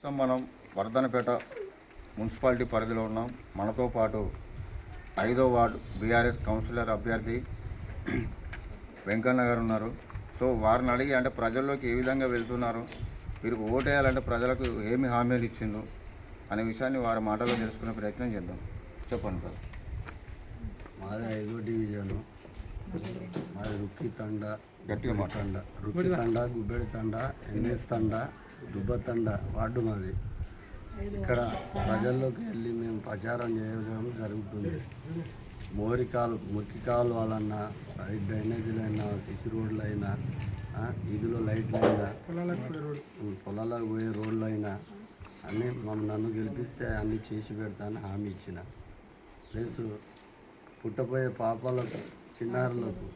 ప్రస్తుతం మనం వర్ధనపేట మున్సిపాలిటీ పరిధిలో ఉన్నాం. మనతో పాటు ఐదో వార్డు బీఆర్ఎస్ కౌన్సిలర్ అభ్యర్థి వెంకన్న గారు ఉన్నారు. సో వారిని అడిగి అంటే ప్రజల్లోకి ఏ విధంగా వెళ్తున్నారు? మీరు ఓటేయాలంటే ప్రజలకు ఏమి హామీలు ఇచ్చిందో అనే విషయాన్ని వారి మాటల్లో తెలుసుకునే ప్రయత్నం చేద్దాం. చెప్పండి సార్. మాది ఐదో డివిజను. మాది రుక్కి తండ గట్టిగా తండ రుక్కి తండ. గుబ్బెడి తండ ఎన్ఎస్ తండ దుబ్బ తండ వార్డు మాది. ఇక్కడ ప్రజల్లోకి వెళ్ళి మేము ప్రచారం చేయడం జరుగుతుంది. మోరి కాలు మురికి కాలువలన్నా సైడ్ డ్రైనేజీలైనా సిసి రోడ్లైనా వీధిలో లైట్లైనా ఉం, పొలాలకు పోయే రోడ్లైనా అన్నీ మమ్మ నన్ను గెలిపిస్తే అన్నీ చేసి పెడతానని హామీ ఇచ్చిన. ప్లస్ పుట్టపోయే పాపాలకు చిన్నారులకు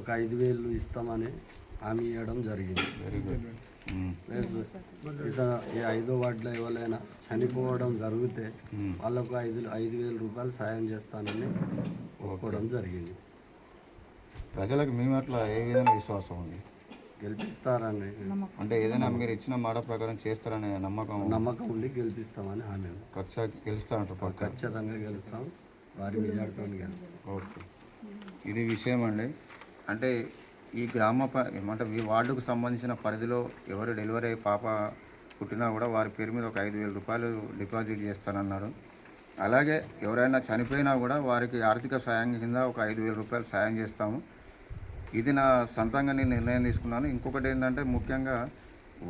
ఒక ఐదు వేలు ఇస్తామని హామీ ఇవ్వడం జరిగింది. వెరీ గుడ్ ప్లస్ ఇత ఈ ఐదో వార్డులో ఎవరైనా చనిపోవడం జరిగితే వాళ్ళకు ఐదు ఐదు వేల రూపాయలు సాయం చేస్తానని ఒప్పుకోవడం జరిగింది. ప్రజలకు మేము అట్లా ఏ విధంగా విశ్వాసం ఉంది? గెలిపిస్తారని అంటే ఏదైనా మీరు ఇచ్చిన మాట ప్రకారం చేస్తారనే నమ్మకం నమ్మకం ఉండి గెలిపిస్తామని హామీ. ఖచ్చితంగా గెలుస్తారంటారు పక్క? ఖచ్చితంగా గెలుస్తాం. వారి మెజార్టీతో గెలుస్తాం. ఓకే ఇది విషయం అండి. అంటే ఈ గ్రామ ప ఏమంటే ఈ వార్డుకు సంబంధించిన పరిధిలో ఎవరు డెలివరీ అయ్యే పాప పుట్టినా కూడా వారి పేరు మీద ఒక ఐదు వేల రూపాయలు డిపాజిట్ చేస్తానన్నారు. అలాగే ఎవరైనా చనిపోయినా కూడా వారికి ఆర్థిక సాయం కింద ఒక ఐదు వేల రూపాయలు సాయం చేస్తాము. ఇది నా సొంతంగా నేను నిర్ణయం తీసుకున్నాను. ఇంకొకటి ఏంటంటే ముఖ్యంగా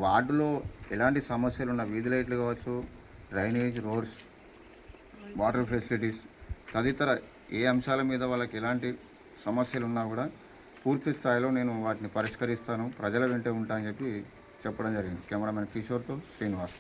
వార్డులో ఎలాంటి సమస్యలు ఉన్న వీధి లైట్లు కావచ్చు డ్రైనేజ్ రోడ్స్ వాటర్ ఫెసిలిటీస్ తదితర ఏ అంశాల మీద వాళ్ళకి ఎలాంటి సమస్యలు ఉన్నా కూడా పూర్తి స్థాయిలో నేను వాటిని పరిష్కరిస్తాను. ప్రజల వెంటే ఉంటానని చెప్పి చెప్పడం జరిగింది. కెమెరామెన్ కిషోర్తో శ్రీనివాస్.